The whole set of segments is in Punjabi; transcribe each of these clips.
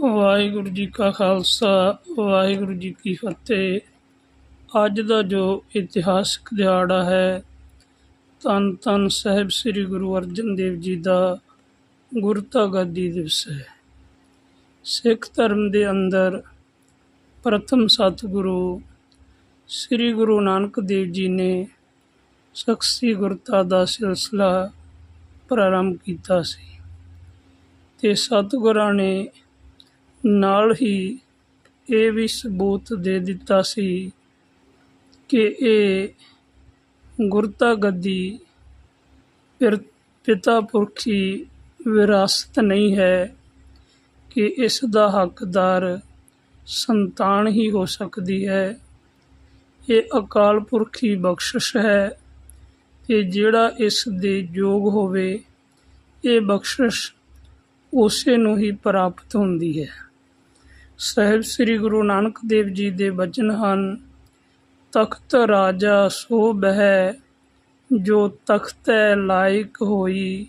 ਵਾਹਿਗੁਰੂ ਜੀ ਕਾ ਖਾਲਸਾ, ਵਾਹਿਗੁਰੂ ਜੀ ਕੀ ਫਤਿਹ। ਅੱਜ ਦਾ ਜੋ ਇਤਿਹਾਸਕ ਦਿਹਾੜਾ ਹੈ, ਧੰਨ ਧੰਨ ਸਾਹਿਬ ਸ੍ਰੀ ਗੁਰੂ ਅਰਜਨ ਦੇਵ ਜੀ ਦਾ ਗੁਰਤਾ ਗੱਦੀ ਦਿਵਸ ਹੈ। ਸਿੱਖ ਧਰਮ ਦੇ ਅੰਦਰ ਪ੍ਰਥਮ ਸਤਿਗੁਰੂ ਸ੍ਰੀ ਗੁਰੂ ਨਾਨਕ ਦੇਵ ਜੀ ਨੇ ਸ਼ਖਸੀ ਗੁਰਤਾ ਦਾ ਸਿਲਸਿਲਾ ਪ੍ਰਾਰੰਭ ਕੀਤਾ ਸੀ ਤੇ ਸਤਿਗੁਰਾਂ ਨੇ ਨਾਲ ਹੀ ਇਹ ਵੀ ਸਬੂਤ ਦੇ ਦਿੱਤਾ ਸੀ ਕਿ ਇਹ ਗੁਰਤਾ ਗੱਦੀ ਫਿਰ ਪਿਤਾ ਪੁਰਖੀ ਵਿਰਾਸਤ ਨਹੀਂ ਹੈ ਕਿ ਇਸ ਦਾ ਹੱਕਦਾਰ ਸੰਤਾਨ ਹੀ ਹੋ ਸਕਦੀ ਹੈ। ਇਹ ਅਕਾਲ ਪੁਰਖੀ ਬਖਸ਼ਿਸ਼ ਹੈ ਤੇ ਜਿਹੜਾ ਇਸ ਦੇ ਯੋਗ ਹੋਵੇ, ਇਹ ਬਖਸ਼ਿਸ਼ ਉਸੇ ਨੂੰ ਹੀ ਪ੍ਰਾਪਤ ਹੁੰਦੀ ਹੈ। ਸਾਹਿਬ ਸ੍ਰੀ ਗੁਰੂ ਨਾਨਕ ਦੇਵ ਜੀ ਦੇ ਬਚਨ ਹਨ, ਤਖਤ ਰਾਜਾ ਸੋ ਬਹਿ, ਜੋ ਤਖਤੈ ਲਾਇਕ ਹੋਈ,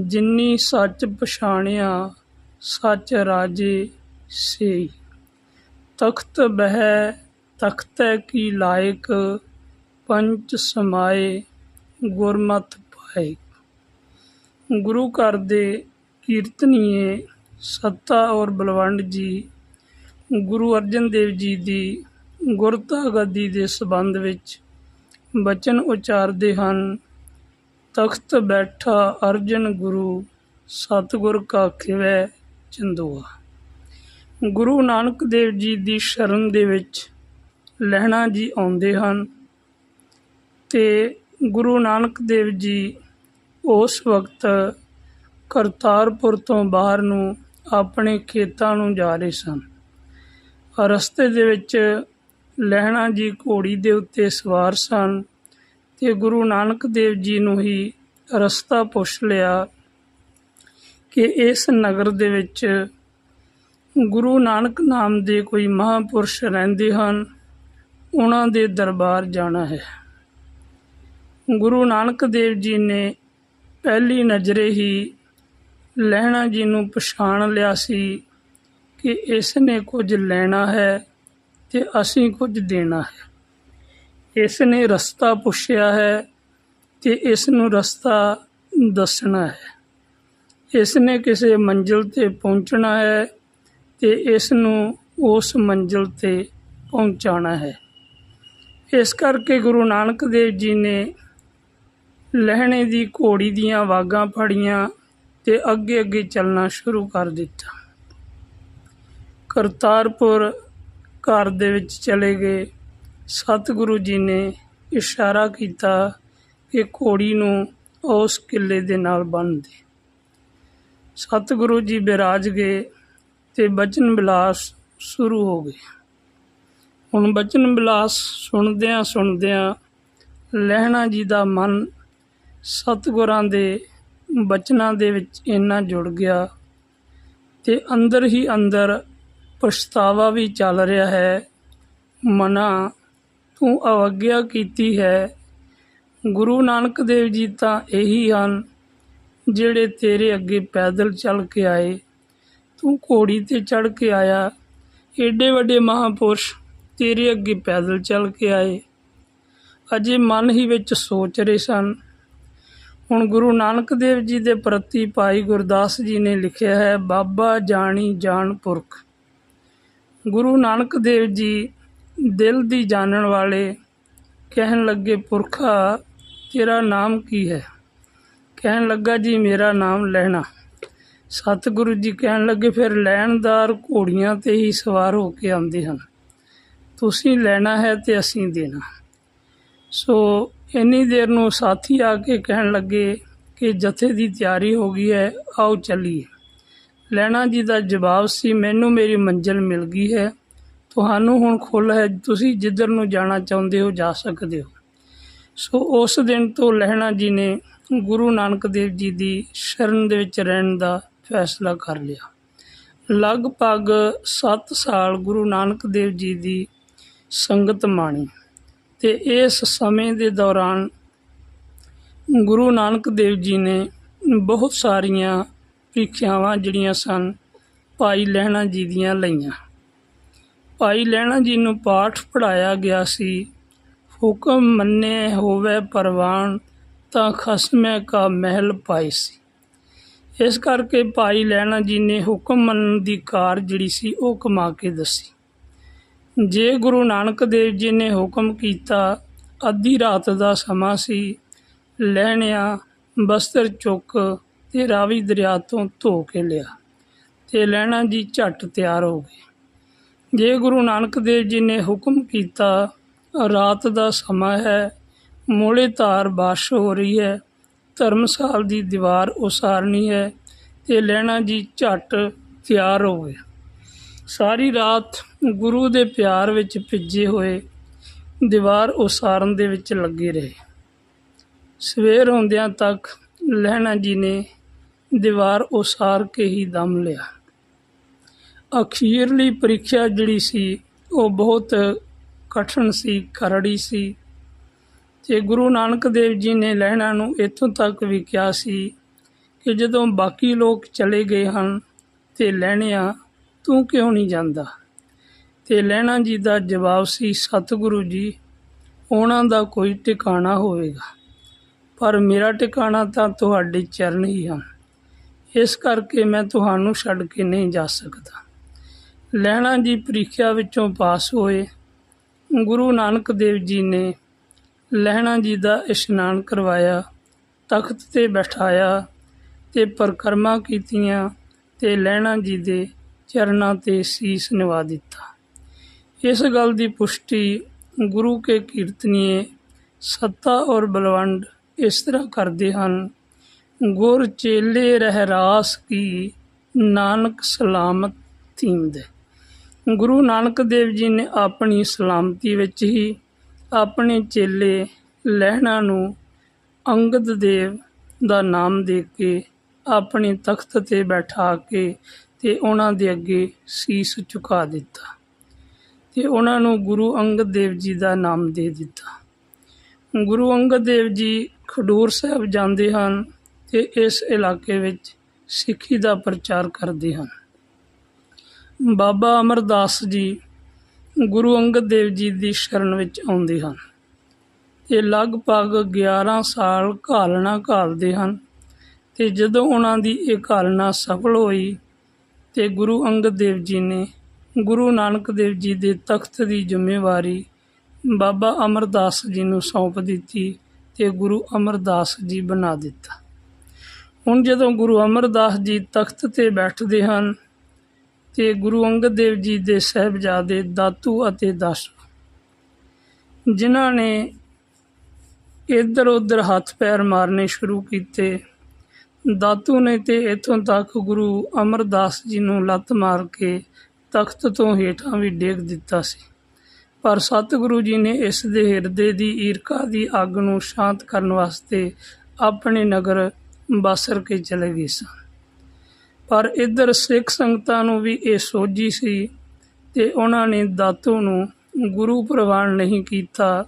ਜਿਨੀ ਸੱਚ ਪਛਾਣਿਆ, ਸੱਚ ਰਾਜੇ ਸੇ ਤਖਤ ਬਹਿ, ਤਖਤੈ ਕੀ ਲਾਇਕ, ਪੰਚ ਸਮਾਏ, ਗੁਰਮਤਿ ਪਾਏ। ਗੁਰੂ ਘਰ ਦੇ ਕੀਰਤਨੀਏ, ਸੱਤਾ ਔਰ ਬਲਵੰਡ ਜੀ ਗੁਰੂ ਅਰਜਨ ਦੇਵ ਜੀ ਦੀ ਗੁਰਤਾ ਗੱਦੀ ਦੇ ਸੰਬੰਧ ਵਿੱਚ ਬਚਨ ਉਚਾਰਦੇ ਹਨ, ਤਖਤ ਬੈਠਾ ਅਰਜਨ ਗੁਰੂ, ਸਤਿਗੁਰ ਕਾ ਖਿਵੈ ਚੰਦੋਆ। ਗੁਰੂ ਨਾਨਕ ਦੇਵ ਜੀ ਦੀ ਸ਼ਰਨ ਦੇ ਵਿੱਚ ਲਹਿਣਾ ਜੀ ਆਉਂਦੇ ਹਨ ਤੇ ਗੁਰੂ ਨਾਨਕ ਦੇਵ ਜੀ ਉਸ ਵਕਤ ਕਰਤਾਰਪੁਰ ਤੋਂ ਬਾਹਰ ਨੂੰ ਆਪਣੇ ਖੇਤਾਂ ਨੂੰ ਜਾ ਰਹੇ ਸਨ। ਰਸਤੇ ਦੇ ਵਿੱਚ ਲਹਿਣਾ ਜੀ ਘੋੜੀ ਦੇ ਉੱਤੇ ਸਵਾਰ ਸਨ ਤੇ ਗੁਰੂ ਨਾਨਕ ਦੇਵ ਜੀ ਨੂੰ ਹੀ ਰਸਤਾ ਪੁੱਛ ਲਿਆ ਕਿ ਇਸ ਨਗਰ ਦੇ ਵਿੱਚ ਗੁਰੂ ਨਾਨਕ ਨਾਮ ਦੇ ਕੋਈ ਮਹਾਪੁਰਸ਼ ਰਹਿੰਦੇ ਹਨ, ਉਹਨਾਂ ਦੇ ਦਰਬਾਰ ਜਾਣਾ ਹੈ। ਗੁਰੂ ਨਾਨਕ ਦੇਵ ਜੀ ਨੇ ਪਹਿਲੀ ਨਜ਼ਰੇ ਹੀ ਲਹਿਣਾ ਜੀ ਨੂੰ ਪਛਾਣ ਲਿਆ ਸੀ। ਕਿ ਇਸ ਨੇ ਕੁਝ ਲੈਣਾ ਹੈ ਤੇ ਅਸੀਂ ਕੁਝ ਦੇਣਾ ਹੈ। ਇਸ ਨੇ ਰਸਤਾ ਪੁੱਛਿਆ ਹੈ ਤੇ ਇਸ ਨੂੰ ਰਸਤਾ ਦੱਸਣਾ ਹੈ। ਇਸ ਨੇ ਕਿਸੇ ਮੰਜ਼ਿਲ ਤੇ ਪਹੁੰਚਣਾ ਹੈ ਤੇ ਇਸ ਨੂੰ ਉਸ ਮੰਜ਼ਿਲ ਤੇ ਪਹੁੰਚਾਣਾ ਹੈ। ਇਸ ਕਰਕੇ ਗੁਰੂ ਨਾਨਕ ਦੇਵ ਜੀ ਨੇ ਲਹਿਣੇ ਦੀ ਘੋੜੀ ਦੀਆਂ ਵਾਗਾਂ ਫੜੀਆਂ ਤੇ ਅੱਗੇ ਅੱਗੇ ਚੱਲਣਾ ਸ਼ੁਰੂ ਕਰ ਦਿੱਤਾ। ਕਰਤਾਰਪੁਰ ਘਰ ਦੇ ਵਿੱਚ ਚਲੇ ਗਏ। ਸਤਿਗੁਰੂ ਜੀ ਨੇ ਇਸ਼ਾਰਾ ਕੀਤਾ ਕਿ ਘੋੜੀ ਨੂੰ ਉਸ ਕਿਲੇ ਦੇ ਨਾਲ ਬੰਨ੍ਹ ਦੇ। ਸਤਿਗੁਰੂ ਜੀ ਬਿਰਾਜ ਗਏ ਤੇ ਬਚਨ ਬਿਲਾਸ ਸ਼ੁਰੂ ਹੋ ਗਏ। ਹੁਣ ਬਚਨ ਬਿਲਾਸ ਸੁਣਦਿਆਂ ਸੁਣਦਿਆਂ ਲਹਿਣਾ ਜੀ ਦਾ ਮਨ ਸਤਿਗੁਰਾਂ ਦੇ ਬਚਨਾਂ ਦੇ ਵਿੱਚ ਇੰਨਾ ਜੁੜ ਗਿਆ ਤੇ ਅੰਦਰ ਹੀ ਅੰਦਰ ਪਛਤਾਵਾ ਵੀ ਚੱਲ ਰਿਹਾ ਹੈ। ਮਨਾ, ਤੂੰ ਅਵਗਿਆ ਕੀਤੀ ਹੈ। ਗੁਰੂ ਨਾਨਕ ਦੇਵ ਜੀ ਤਾਂ ਇਹੀ ਹਨ ਜਿਹੜੇ ਤੇਰੇ ਅੱਗੇ ਪੈਦਲ ਚੱਲ ਕੇ ਆਏ। ਤੂੰ ਘੋੜੀ ਤੇ ਚੜ ਕੇ ਆਇਆ। ਏਡੇ ਵੱਡੇ ਮਹਾਪੁਰਸ਼ ਤੇਰੇ ਅੱਗੇ ਪੈਦਲ ਚੱਲ ਕੇ ਆਏ। ਅਜੇ ਮਨ ਹੀ ਵਿੱਚ ਸੋਚ ਰਹੇ ਸਨ। ਹੁਣ ਗੁਰੂ ਨਾਨਕ ਦੇਵ ਜੀ ਦੇ ਪ੍ਰਤੀ ਭਾਈ ਗੁਰਦਾਸ ਜੀ ਨੇ ਲਿਖਿਆ ਹੈ, ਬਾਬਾ ਜਾਣੀ ਜਾਣ ਪੁਰਖ। ਗੁਰੂ ਨਾਨਕ ਦੇਵ ਜੀ ਦਿਲ ਦੀ ਜਾਣਨ ਵਾਲੇ ਕਹਿਣ ਲੱਗੇ, ਪੁਰਖਾ, ਤੇਰਾ ਨਾਮ ਕੀ ਹੈ? ਕਹਿਣ ਲੱਗਾ, ਜੀ, ਮੇਰਾ ਨਾਮ ਲੈਣਾ। ਸਤਿਗੁਰੂ ਜੀ ਕਹਿਣ ਲੱਗੇ, ਫਿਰ ਲੈਣਦਾਰ ਘੋੜੀਆਂ ਤੇ ਹੀ ਸਵਾਰ ਹੋ ਕੇ ਆਉਂਦੇ ਹਨ। ਤੁਸੀਂ ਲੈਣਾ ਹੈ ਤੇ ਅਸੀਂ ਦੇਣਾ। ਸੋ ਇੰਨੀ ਦੇਰ ਨੂੰ ਸਾਥੀ ਆ ਕੇ ਕਹਿਣ ਲੱਗੇ ਕਿ ਜਥੇ ਦੀ ਤਿਆਰੀ ਹੋ ਗਈ ਹੈ, ਆਓ ਚੱਲੀਏ। ਲੈਣਾ ਜੀ ਦਾ ਜਵਾਬ ਸੀ, ਮੈਨੂੰ ਮੇਰੀ ਮੰਜ਼ਿਲ ਮਿਲ ਗਈ ਹੈ। ਤੁਹਾਨੂੰ ਹੁਣ ਖੁੱਲ੍ਹ ਹੈ, ਤੁਸੀਂ ਜਿੱਧਰ ਨੂੰ ਜਾਣਾ ਚਾਹੁੰਦੇ ਹੋ ਜਾ ਸਕਦੇ ਹੋ। ਸੋ ਉਸ ਦਿਨ ਤੋਂ ਲਹਿਣਾ ਜੀ ਨੇ ਗੁਰੂ ਨਾਨਕ ਦੇਵ ਜੀ ਦੀ ਸ਼ਰਨ ਦੇ ਵਿੱਚ ਰਹਿਣ ਦਾ ਫੈਸਲਾ ਕਰ ਲਿਆ। ਲਗਭਗ 7 ਸਾਲ ਗੁਰੂ ਨਾਨਕ ਦੇਵ ਜੀ ਦੀ ਸੰਗਤ ਮਾਣੀ ਤੇ ਇਸ ਸਮੇਂ ਦੇ ਦੌਰਾਨ ਗੁਰੂ ਨਾਨਕ ਦੇਵ ਜੀ ਨੇ ਬਹੁਤ ਸਾਰੀਆਂ ਪ੍ਰੀਖਿਆਵਾਂ ਜਿਹੜੀਆਂ ਸਨ, ਭਾਈ ਲਹਿਣਾ ਜੀ ਦੀਆਂ ਲਈਆਂ। ਭਾਈ ਲਹਿਣਾ ਜੀ ਨੂੰ ਪਾਠ ਪੜਾਇਆ ਗਿਆ ਸੀ। ਹੁਕਮ ਮੰਨੇ ਹੋਵੇ ਪਰਵਾਨ, ਤਾਂ ਖਸਮੇ ਕਾ ਮਹਿਲ ਪਾਈ ਸੀ। ਇਸ ਕਰਕੇ ਭਾਈ ਲਹਿਣਾ ਜੀ ਨੇ ਹੁਕਮ ਮੰਨਣ ਦੀ ਕਾਰ ਜਿਹੜੀ ਸੀ, ਉਹ ਕਮਾ ਕੇ ਦੱਸੀ। ਜੇ ਗੁਰੂ ਨਾਨਕ ਦੇਵ ਜੀ ਨੇ ਹੁਕਮ ਕੀਤਾ, ਅੱਧੀ ਰਾਤ ਦਾ ਸਮਾਂ ਸੀ। ਲਹਿਣਿਆ, ਬਸਤਰ ਚੁੱਕ ਤੇ ਰਾਵੀ ਦਰਿਆ ਤੋਂ ਧੋ ਕੇ ਲਿਆ ਤੇ ਲਹਿਣਾ ਜੀ ਝੱਟ ਤਿਆਰ ਹੋ ਗਏ। ਜੇ ਗੁਰੂ ਨਾਨਕ ਦੇਵ ਜੀ ਨੇ ਹੁਕਮ ਕੀਤਾ, ਰਾਤ ਦਾ ਸਮਾਂ ਹੈ ਮੋਲੇ ਧਾਰ ਬਾਰਿਸ਼ ਹੋ ਰਹੀ ਹੈ, ਧਰਮਸਾਲ ਦੀ ਦੀਵਾਰ ਉਸਾਰਨੀ ਹੈ, ਤੇ ਲੈਣਾ ਜੀ ਝੱਟ ਤਿਆਰ ਹੋ ਗਏ ਸਾਰੀ ਰਾਤ ਗੁਰੂ ਦੇ ਪਿਆਰ ਵਿੱਚ ਭਿੱਜੇ ਹੋਏ ਦੀਵਾਰ ਉਸਾਰਨ ਦੇ ਵਿੱਚ ਲੱਗੇ ਰਹੇ। ਸਵੇਰ ਹੁੰਦਿਆਂ ਤੱਕ ਲਹਿਣਾ ਜੀ ਨੇ ਦੀਵਾਰ ਉਸਾਰ ਕੇ ਹੀ ਦਮ ਲਿਆ। ਅਖੀਰਲੀ ਪ੍ਰੀਖਿਆ ਜਿਹੜੀ ਸੀ, ਉਹ ਬਹੁਤ ਕਠਿਨ ਸੀ, ਕਰੜੀ ਸੀ। ਤੇ ਗੁਰੂ ਨਾਨਕ ਦੇਵ ਜੀ ਨੇ ਲਹਿਣਾ ਨੂੰ ਇੱਥੋਂ ਤੱਕ ਵੀ ਕਿਹਾ ਸੀ ਕਿ ਜਦੋਂ ਬਾਕੀ ਲੋਕ ਚਲੇ ਗਏ ਹਨ, ਤੇ ਲਹਿਣਿਆ ਤੂੰ ਕਿਉਂ ਨਹੀਂ ਜਾਂਦਾ? ਤੇ ਲਹਿਣਾ ਜੀ ਦਾ ਜਵਾਬ ਸੀ, ਸਤਿਗੁਰੂ ਜੀ, ਉਹਨਾਂ ਦਾ ਕੋਈ ਟਿਕਾਣਾ ਹੋਵੇਗਾ। ਪਰ ਮੇਰਾ ਟਿਕਾਣਾ ਤਾਂ ਤੁਹਾਡੇ ਚਰਨ ਹੀ ਹਨ। ਇਸ ਕਰਕੇ ਮੈਂ ਤੁਹਾਨੂੰ ਛੱਡ ਕੇ ਨਹੀਂ ਜਾ ਸਕਦਾ। ਲਹਿਣਾ ਜੀ ਪ੍ਰੀਖਿਆ ਵਿੱਚੋਂ ਪਾਸ ਹੋਏ। ਗੁਰੂ ਨਾਨਕ ਦੇਵ ਜੀ ਨੇ ਲਹਿਣਾ ਜੀ ਦਾ ਇਸ਼ਨਾਨ ਕਰਵਾਇਆ, ਤਖਤ ਤੇ ਬਿਠਾਇਆ ਤੇ ਪਰਕਰਮਾ ਕੀਤੀਆਂ ਤੇ ਲਹਿਣਾ ਜੀ ਦੇ ਚਰਨਾਂ ਤੇ ਸੀਸ ਨਿਵਾ ਦਿੱਤਾ। ਇਸ ਗੱਲ ਦੀ ਪੁਸ਼ਟੀ ਗੁਰੂ ਕੇ ਕੀਰਤਨੀਏ ਸੱਤਾ ਔਰ ਬਲਵੰਡ ਇਸ ਤਰ੍ਹਾਂ ਕਰਦੇ ਹਨ। ਗੁਰ ਚੇਲੇ ਰਹਿ ਕੀ, ਨਾਨਕ ਸਲਾਮਤ ਥੀਂਦ। ਗੁਰੂ ਨਾਨਕ ਦੇਵ ਜੀ ਨੇ ਆਪਣੀ ਸਲਾਮਤੀ ਵਿੱਚ ਹੀ ਆਪਣੇ ਚੇਲੇ ਲਹਿਣਾ ਨੂੰ ਅੰਗਦ ਦੇਵ ਦਾ ਨਾਮ ਦੇ ਕੇ ਆਪਣੇ ਤਖਤ ਤੇ ਬੈਠਾ ਕੇ ਤੇ ਉਹਨਾਂ ਦੇ ਅੱਗੇ ਸੀਸ ਝੁਕਾ ਦਿੱਤਾ ਤੇ ਉਹਨਾਂ ਨੂੰ ਗੁਰੂ ਅੰਗਦ ਦੇਵ ਜੀ ਦਾ ਨਾਮ ਦੇ ਦਿੱਤਾ। ਗੁਰੂ ਅੰਗਦ ਦੇਵ ਜੀ ਖਡੂਰ ਸਾਹਿਬ ਜਾਂਦੇ ਹਨ। ਤੇ ਇਸ ਇਲਾਕੇ ਵਿੱਚ ਸਿੱਖੀ ਦਾ ਪ੍ਰਚਾਰ ਕਰਦੇ ਹਨ। ਬਾਬਾ ਅਮਰਦਾਸ ਜੀ ਗੁਰੂ ਅੰਗਦ ਦੇਵ ਜੀ ਦੀ ਸ਼ਰਨ ਵਿੱਚ ਆਉਂਦੇ ਹਨ। ਤੇ ਲਗਭਗ 11 ਸਾਲ ਘਾਲਣਾ ਘਾਲਦੇ ਹਨ ਤੇ ਜਦੋਂ ਉਹਨਾਂ ਦੀ ਇਹ ਘਾਲਣਾ ਸਫਲ ਹੋਈ ਤੇ ਗੁਰੂ ਅੰਗਦ ਦੇਵ ਜੀ ਨੇ ਗੁਰੂ ਨਾਨਕ ਦੇਵ ਜੀ ਦੇ ਤਖਤ ਦੀ ਜ਼ਿੰਮੇਵਾਰੀ ਬਾਬਾ ਅਮਰਦਾਸ ਜੀ ਨੂੰ ਸੌਂਪ ਦਿੱਤੀ ਤੇ ਗੁਰੂ ਅਮਰਦਾਸ ਜੀ ਬਣਾ ਦਿੱਤਾ। ਹੁਣ ਜਦੋਂ ਗੁਰੂ ਅਮਰਦਾਸ ਜੀ ਤਖਤ ਤੇ ਬੈਠਦੇ ਹਨ, ਤੇ ਗੁਰੂ ਅੰਗਦ ਦੇਵ ਜੀ ਦੇ ਸਹਿਬਜ਼ਾਦੇ ਦਾਤੂ ਅਤੇ ਦਾਸੂ ਜਿਨ੍ਹਾਂ ਨੇ ਇੱਧਰ ਉੱਧਰ ਹੱਥ ਪੈਰ ਮਾਰਨੇ ਸ਼ੁਰੂ ਕੀਤੇ, ਦਾਤੂ ਨੇ ਤੇ ਇਥੋਂ ਤੱਕ ਗੁਰੂ ਅਮਰਦਾਸ ਜੀ ਨੂੰ ਲੱਤ ਮਾਰ ਕੇ ਤਖਤ ਤੋਂ ਹੇਠਾਂ ਵੀ ਡੇਗ ਦਿੱਤਾ ਸੀ। ਪਰ ਸਤਿਗੁਰੂ ਜੀ ਨੇ ਇਸ ਦੇ ਹਿਰਦੇ ਦੀ ਈਰਖਾ ਦੀ ਅੱਗ ਨੂੰ ਸ਼ਾਂਤ ਕਰਨ ਵਾਸਤੇ ਆਪਣੇ ਨਗਰ ਬਾਸਰ ਕੇ ਚਲੇ ਗਏ ਸਨ। ਪਰ ਇੱਧਰ ਸਿੱਖ ਸੰਗਤਾਂ ਨੂੰ ਵੀ ਇਹ ਸੋਝੀ ਸੀ ਤੇ ਉਹਨਾਂ ਨੇ ਦਾਤੂ ਨੂੰ ਗੁਰੂ ਪ੍ਰਵਾਨ ਨਹੀਂ ਕੀਤਾ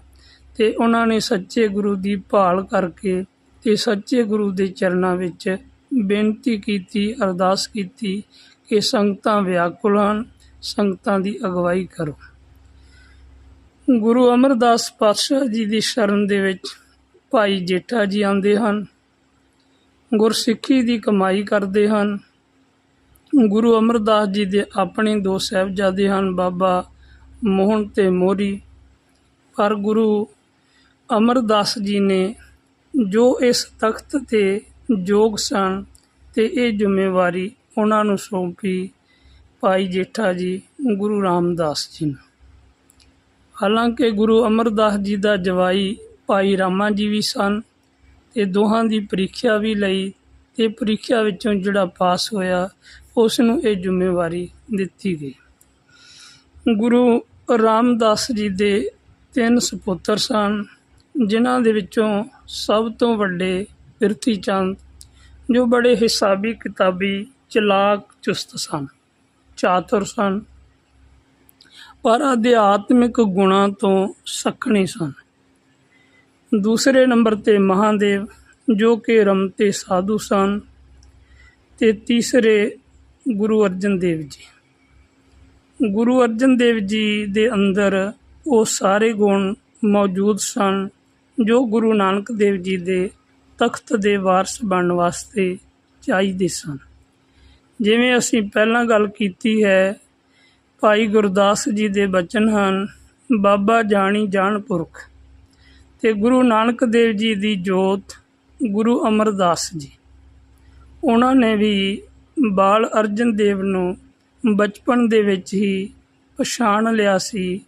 ਤੇ ਉਹਨਾਂ ਨੇ ਸੱਚੇ ਗੁਰੂ ਦੀ ਭਾਲ ਕਰਕੇ ਤੇ ਸੱਚੇ ਗੁਰੂ ਦੇ ਚਰਨਾਂ ਵਿੱਚ ਬੇਨਤੀ ਕੀਤੀ, ਅਰਦਾਸ ਕੀਤੀ ਕਿ ਸੰਗਤਾਂ ਵਿਆਕੁਲ ਹਨ, ਸੰਗਤਾਂ ਦੀ ਅਗਵਾਈ ਕਰੋ। ਗੁਰੂ ਅਮਰਦਾਸ ਪਾਤਸ਼ਾਹ ਜੀ ਦੀ ਸ਼ਰਨ ਦੇ ਵਿੱਚ ਭਾਈ ਜੇਠਾ ਜੀ ਆਉਂਦੇ ਹਨ। ਗੁਰਸਿੱਖੀ ਦੀ ਕਮਾਈ ਕਰਦੇ ਹਨ। ਗੁਰੂ ਅਮਰਦਾਸ ਜੀ ਦੇ ਆਪਣੇ ਦੋ ਸਹਿਬਜ਼ਾਦੇ ਹਨ, ਬਾਬਾ ਮੋਹਨ ਤੇ ਮੋਰੀ। ਪਰ ਗੁਰੂ ਅਮਰਦਾਸ ਜੀ ਨੇ ਜੋ ਇਸ ਤਖਤ ਤੇ ਜੋਗ ਸਨ ਤੇ ਇਹ ਜ਼ਿੰਮੇਵਾਰੀ ਉਹਨਾਂ ਨੂੰ ਸੌਂਪੀ ਭਾਈ ਜੇਠਾ ਜੀ ਗੁਰੂ ਰਾਮਦਾਸ ਜੀ ਨੂੰ। ਹਾਲਾਂਕਿ ਗੁਰੂ ਅਮਰਦਾਸ ਜੀ ਦਾ ਜਵਾਈ ਭਾਈ ਰਾਮਾ ਜੀ ਵੀ ਸਨ ਤੇ ਦੋਹਾਂ ਦੀ ਪ੍ਰੀਖਿਆ ਵੀ ਲਈ ਅਤੇ ਪ੍ਰੀਖਿਆ ਵਿੱਚੋਂ ਜਿਹੜਾ ਪਾਸ ਹੋਇਆ ਉਸ ਨੂੰ ਇਹ ਜ਼ਿੰਮੇਵਾਰੀ ਦਿੱਤੀ ਗਈ। ਗੁਰੂ ਰਾਮਦਾਸ ਜੀ ਦੇ ਤਿੰਨ ਸੁਪੁੱਤਰ ਸਨ, ਜਿਨ੍ਹਾਂ ਦੇ ਵਿੱਚੋਂ ਸਭ ਤੋਂ ਵੱਡੇ ਪਿਰਥੀ ਚੰਦ, ਜੋ ਬੜੇ ਹਿਸਾਬੀ ਕਿਤਾਬੀ ਚਲਾਕ ਚੁਸਤ ਸਨ, ਚਾਤੁਰ ਸਨ, ਪਰ ਅਧਿਆਤਮਿਕ ਗੁਣਾਂ ਤੋਂ ਸਖਣੇ ਸਨ। ਦੂਸਰੇ ਨੰਬਰ ਤੇ ਮਹਾਦੇਵ, ਜੋ ਕਿ ਰਮਤੇ ਸਾਧੂ ਸਨ, ਤੇ ਤੀਸਰੇ ਗੁਰੂ ਅਰਜਨ ਦੇਵ ਜੀ। ਗੁਰੂ ਅਰਜਨ ਦੇਵ ਜੀ ਦੇ ਅੰਦਰ ਉਹ ਸਾਰੇ ਗੁਣ ਮੌਜੂਦ ਸਨ, ਜੋ ਗੁਰੂ ਨਾਨਕ ਦੇਵ ਜੀ ਦੇ ਤਖਤ ਦੇ ਵਾਰਸ ਬਣਨ ਵਾਸਤੇ ਚਾਹੀਦੇ ਸਨ। ਜਿਵੇਂ ਅਸੀਂ ਪਹਿਲਾਂ ਗੱਲ ਕੀਤੀ ਹੈ, ਭਾਈ ਗੁਰਦਾਸ ਜੀ ਦੇ ਬਚਨ ਹਨ, ਬਾਬਾ ਜਾਣੀ ਜਾਣ ਪੁਰਖ। ਤੇ ਗੁਰੂ ਨਾਨਕ ਦੇਵ ਜੀ ਦੀ ਜੋਤ ਗੁਰੂ ਅਮਰਦਾਸ ਜੀ। ਉਹਨਾਂ ਨੇ ਵੀ ਬਾਲ ਅਰਜਨ ਦੇਵ ਨੂੰ ਬਚਪਨ ਦੇ ਵਿੱਚ ਹੀ ਪਛਾਣ ਲਿਆ ਸੀ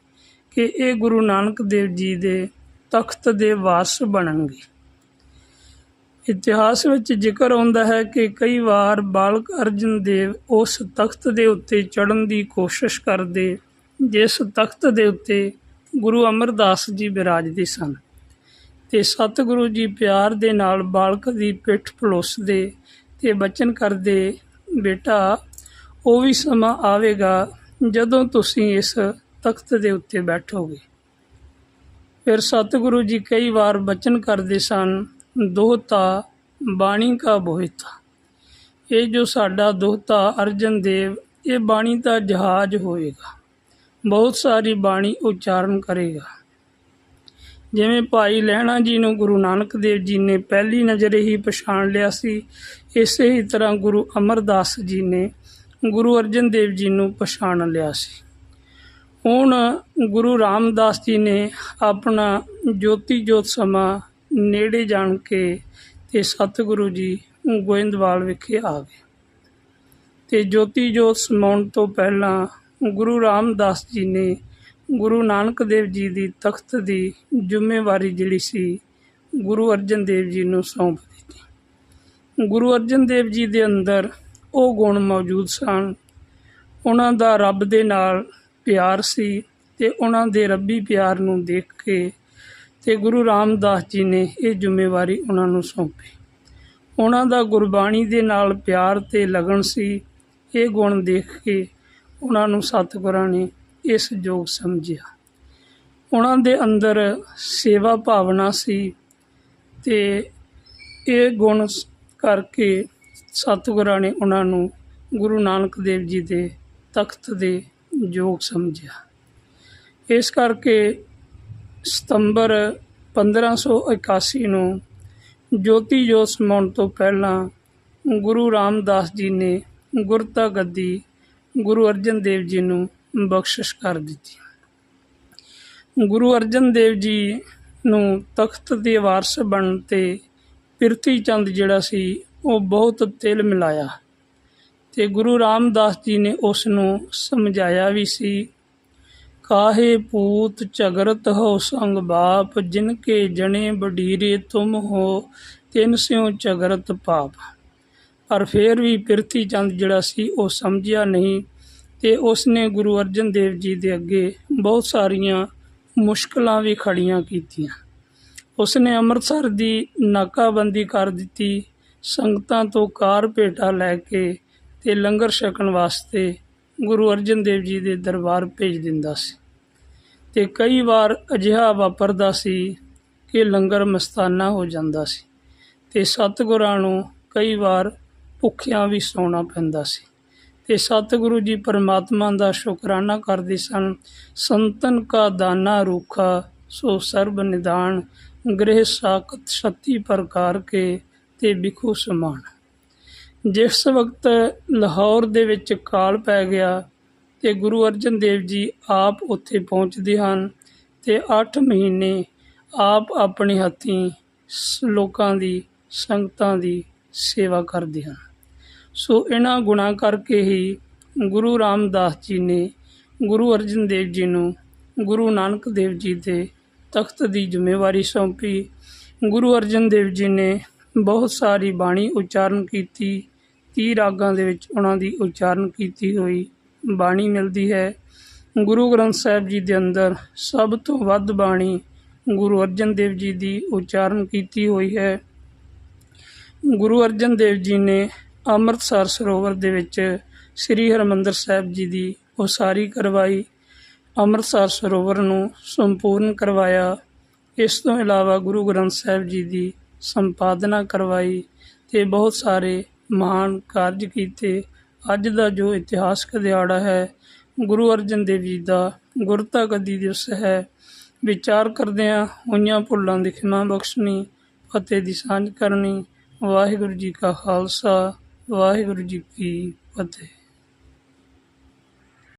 ਕਿ ਇਹ ਗੁਰੂ ਨਾਨਕ ਦੇਵ ਜੀ ਦੇ ਤਖਤ ਦੇ ਵਾਰਸ ਬਣਨਗੇ। ਇਤਿਹਾਸ ਵਿੱਚ ਜ਼ਿਕਰ ਆਉਂਦਾ ਹੈ ਕਿ ਕਈ ਵਾਰ ਬਾਲਕ ਅਰਜਨ ਦੇਵ ਉਸ ਤਖਤ ਦੇ ਉੱਤੇ ਚੜ੍ਹਨ ਦੀ ਕੋਸ਼ਿਸ਼ ਕਰਦੇ, ਜਿਸ ਤਖਤ ਦੇ ਉੱਤੇ ਗੁਰੂ ਅਮਰਦਾਸ ਜੀ ਬਿਰਾਜਦੇ ਸਨ। ਤੇ ਸਤਿਗੁਰੂ ਜੀ ਪਿਆਰ ਦੇ ਨਾਲ ਬਾਲਕ ਦੀ ਪਿੱਠ ਪਲੋਸਦੇ ਤੇ ਬਚਨ ਕਰਦੇ, ਬੇਟਾ, ਉਹ ਵੀ ਸਮਾਂ ਆਵੇਗਾ ਜਦੋਂ ਤੁਸੀਂ ਇਸ ਤਖਤ ਦੇ ਉੱਤੇ ਬੈਠੋਗੇ। ਫਿਰ ਸਤਿਗੁਰੂ ਜੀ ਕਈ ਵਾਰ ਬਚਨ ਕਰਦੇ ਸਨ, ਦੋਹਤਾ ਬਾਣੀ ਕਾ ਬੋਹਿਤਾ। ਇਹ ਜੋ ਸਾਡਾ ਦੋਹਤਾ ਅਰਜਨ ਦੇਵ, ਇਹ ਬਾਣੀ ਦਾ ਜਹਾਜ਼ ਹੋਵੇਗਾ। ਬਹੁਤ ਸਾਰੀ ਬਾਣੀ ਉਚਾਰਨ ਕਰੇਗਾ। ਜਿਵੇਂ ਭਾਈ ਲਹਿਣਾ ਜੀ ਨੂੰ ਗੁਰੂ ਨਾਨਕ ਦੇਵ ਜੀ ਨੇ ਪਹਿਲੀ ਨਜ਼ਰੇ ਹੀ ਪਛਾਣ ਲਿਆ ਸੀ, ਇਸੇ ਹੀ ਤਰ੍ਹਾਂ ਗੁਰੂ ਅਮਰਦਾਸ ਜੀ ਨੇ ਗੁਰੂ ਅਰਜਨ ਦੇਵ ਜੀ ਨੂੰ ਪਛਾਣ ਲਿਆ ਸੀ। ਹੁਣ ਗੁਰੂ ਰਾਮਦਾਸ ਜੀ ਨੇ ਆਪਣਾ ਜੋਤੀ ਜੋਤ ਸਮਾਂ ਨੇੜੇ ਜਾਣ ਕੇ ਤੇ ਸਤਿਗੁਰੂ ਜੀ ਗੋਇੰਦਵਾਲ ਵਿਖੇ ਆ ਗਏ। ਤੇ ਜੋਤੀ ਜੋਤ ਸਮਾਉਣ ਤੋਂ ਪਹਿਲਾਂ ਗੁਰੂ ਰਾਮਦਾਸ ਜੀ ਨੇ ਗੁਰੂ ਨਾਨਕ ਦੇਵ ਜੀ ਦੀ ਤਖਤ ਦੀ ਜ਼ਿੰਮੇਵਾਰੀ ਜਿਹੜੀ ਸੀ, ਗੁਰੂ ਅਰਜਨ ਦੇਵ ਜੀ ਨੂੰ ਸੌਂਪ ਦਿੱਤੀ। ਗੁਰੂ ਅਰਜਨ ਦੇਵ ਜੀ ਦੇ ਅੰਦਰ ਉਹ ਗੁਣ ਮੌਜੂਦ ਸਨ। ਉਹਨਾਂ ਦਾ ਰੱਬ ਦੇ ਨਾਲ ਪਿਆਰ ਸੀ ਤੇ ਉਹਨਾਂ ਦੇ ਰੱਬੀ ਪਿਆਰ ਨੂੰ ਦੇਖ ਕੇ ਤੇ ਗੁਰੂ ਰਾਮਦਾਸ ਜੀ ਨੇ ਇਹ ਜ਼ਿੰਮੇਵਾਰੀ ਉਹਨਾਂ ਨੂੰ ਸੌਂਪੀ। ਉਹਨਾਂ ਦਾ ਗੁਰਬਾਣੀ ਦੇ ਨਾਲ ਪਿਆਰ ਤੇ ਲਗਨ ਸੀ। ਇਹ ਗੁਣ ਦੇਖ ਕੇ ਉਹਨਾਂ ਨੂੰ ਸਤਿਗੁਰਾਂ ਨੇ ਇਸ ਯੋਗ ਸਮਝਿਆ। ਉਹਨਾਂ ਦੇ ਅੰਦਰ ਸੇਵਾ ਭਾਵਨਾ ਸੀ ਤੇ ਇਹ ਗੁਣ ਕਰਕੇ ਸਤਿਗੁਰਾਂ ਨੇ ਉਹਨਾਂ ਨੂੰ ਗੁਰੂ ਨਾਨਕ ਦੇਵ ਜੀ ਦੇ ਤਖਤ ਦੇ ਯੋਗ ਸਮਝਿਆ। ਇਸ ਕਰਕੇ ਸਤੰਬਰ 1581 ਨੂੰ ਜੋਤੀ ਜੋਤ ਸਮਾਉਣ ਤੋਂ ਪਹਿਲਾਂ ਗੁਰੂ ਰਾਮਦਾਸ ਜੀ ਨੇ ਗੁਰਤਾ ਗੱਦੀ ਗੁਰੂ ਅਰਜਨ ਦੇਵ ਜੀ ਨੂੰ ਬਖਸ਼ਿਸ਼ ਕਰ ਦਿੱਤੀ। ਗੁਰੂ ਅਰਜਨ ਦੇਵ ਜੀ ਨੂੰ ਤਖਤ ਦੇ ਵਾਰਸ ਬਣਨ ਤੇ ਪਿਰਥੀ ਚੰਦ ਜਿਹੜਾ ਸੀ, ਉਹ ਬਹੁਤ ਤਿਲ ਮਿਲਾਇਆ। ਤੇ ਗੁਰੂ ਰਾਮਦਾਸ ਜੀ ਨੇ ਉਸ ਨੂੰ ਸਮਝਾਇਆ ਵੀ ਸੀ, ਕਾਹੇ ਪੂਤ ਝਗਰਤ ਹੋ ਸੰਗ ਬਾਪ ਜਿਨ ਕੇ ਜਣੇ ਬਡੀਰੇ ਤੁਮ ਹੋ, ਤਿਨ ਸਿਉ ਝਗਰਤ ਪਾਪ। ਪਰ ਫੇਰ ਵੀ ਪਿਰਥੀ ਚੰਦ ਜਿਹੜਾ ਸੀ, ਉਹ ਸਮਝਿਆ ਨਹੀਂ। ਅਤੇ ਉਸ ਨੇ ਗੁਰੂ ਅਰਜਨ ਦੇਵ ਜੀ ਦੇ ਅੱਗੇ ਬਹੁਤ ਸਾਰੀਆਂ ਮੁਸ਼ਕਲਾਂ ਵੀ ਖੜੀਆਂ ਕੀਤੀਆਂ। ਉਸ ਨੇ ਅੰਮ੍ਰਿਤਸਰ ਦੀ ਨਾਕਾਬੰਦੀ ਕਰ ਦਿੱਤੀ, ਸੰਗਤਾਂ ਤੋਂ ਕਾਰ ਭੇਟਾ ਲੈ ਕੇ ਤੇ ਲੰਗਰ ਛਕਣ ਵਾਸਤੇ ਗੁਰੂ ਅਰਜਨ ਦੇਵ ਜੀ ਦੇ ਦਰਬਾਰ ਭੇਜ ਦਿੰਦਾ ਸੀ। ਤੇ ਕਈ ਵਾਰ ਅਜਿਹਾ ਵਾਪਰਦਾ ਸੀ ਕਿ ਲੰਗਰ ਮਸਤਾਨਾ ਹੋ ਜਾਂਦਾ ਸੀ ਤੇ ਸਤਿਗੁਰਾਂ ਨੂੰ ਕਈ ਵਾਰ ਭੁੱਖਿਆਂ ਵੀ ਸੌਣਾ ਪੈਂਦਾ ਸੀ। ਤੇ ਸਤਿਗੁਰੂ ਜੀ ਪਰਮਾਤਮਾ ਦਾ ਸ਼ੁਕਰਾਨਾ ਕਰਦੇ ਸਨ। ਸੰਤਨ ਕਾ ਦਾਨਾ ਰੂਖਾ, ਸੋ ਸਰਬ ਨਿਦਾਨ, ਗ੍ਰਹਿ ਸਾਖਤ ਛੱਤੀ ਪ੍ਰਕਾਰ ਕੇ ਤੇ ਬਿਖੂ ਸਮਾਨ। ਜਿਸ ਵਕਤ ਲਾਹੌਰ ਦੇ ਵਿੱਚ ਕਾਲ ਪੈ ਗਿਆ ਤੇ ਗੁਰੂ ਅਰਜਨ ਦੇਵ ਜੀ ਆਪ ਉੱਥੇ ਪਹੁੰਚਦੇ ਹਨ ਤੇ 8 ਮਹੀਨੇ ਆਪ ਆਪਣੇ ਹੱਥੀਂ ਲੋਕਾਂ ਦੀ, ਸੰਗਤਾਂ ਦੀ ਸੇਵਾ ਕਰਦੇ ਹਨ। ਸੋ ਇਹਨਾਂ ਗੁਣਾਂ ਕਰਕੇ ਹੀ ਗੁਰੂ ਰਾਮਦਾਸ ਜੀ ਨੇ ਗੁਰੂ ਅਰਜਨ ਦੇਵ ਜੀ ਨੂੰ ਗੁਰੂ ਨਾਨਕ ਦੇਵ ਜੀ ਦੇ ਤਖਤ ਦੀ ਜ਼ਿੰਮੇਵਾਰੀ ਸੌਂਪੀ। ਗੁਰੂ ਅਰਜਨ ਦੇਵ ਜੀ ਨੇ ਬਹੁਤ ਸਾਰੀ ਬਾਣੀ ਉਚਾਰਨ ਕੀਤੀ 30 ਰਾਗਾਂ ਦੇ ਵਿੱਚ ਉਹਨਾਂ ਦੀ ਉਚਾਰਨ ਕੀਤੀ ਹੋਈ ਬਾਣੀ ਮਿਲਦੀ ਹੈ। ਗੁਰੂ ਗ੍ਰੰਥ ਸਾਹਿਬ ਜੀ ਦੇ ਅੰਦਰ ਸਭ ਤੋਂ ਵੱਧ ਬਾਣੀ ਗੁਰੂ ਅਰਜਨ ਦੇਵ ਜੀ ਦੀ ਉਚਾਰਨ ਕੀਤੀ ਹੋਈ ਹੈ। ਗੁਰੂ ਅਰਜਨ ਦੇਵ ਜੀ ਨੇ ਅੰਮ੍ਰਿਤਸਰ ਸਰੋਵਰ ਦੇ ਵਿੱਚ ਸ੍ਰੀ ਹਰਿਮੰਦਰ ਸਾਹਿਬ ਜੀ ਦੀ ਉਸਾਰੀ ਕਰਵਾਈ। ਅੰਮ੍ਰਿਤਸਰ ਸਰੋਵਰ ਨੂੰ ਸੰਪੂਰਨ ਕਰਵਾਇਆ। ਇਸ ਤੋਂ ਇਲਾਵਾ ਗੁਰੂ ਗ੍ਰੰਥ ਸਾਹਿਬ ਜੀ ਦੀ ਸੰਪਾਦਨਾ ਕਰਵਾਈ ਤੇ ਬਹੁਤ ਸਾਰੇ ਮਹਾਨ ਕਾਰਜ ਕੀਤੇ। ਅੱਜ ਦਾ ਜੋ ਇਤਿਹਾਸਕ ਦਿਹਾੜਾ ਹੈ, ਗੁਰੂ ਅਰਜਨ ਦੇਵ ਜੀ ਦਾ ਗੁਰਤਾ ਗੱਦੀ ਦਿਵਸ ਹੈ। ਵਿਚਾਰ ਕਰਦਿਆਂ ਹੋਈਆਂ ਭੁੱਲਾਂ ਦੀ ਖਿਮਾ ਬਖਸ਼ਣੀ, ਫਤਿਹ ਦੀ ਸਾਂਝ ਕਰਨੀ, ਵਾਹਿਗੁਰੂ ਜੀ ਕਾ ਖਾਲਸਾ ਵਾਹਿਗੁਰੂ ਜੀ ਕੀ ਫਤਿਹ।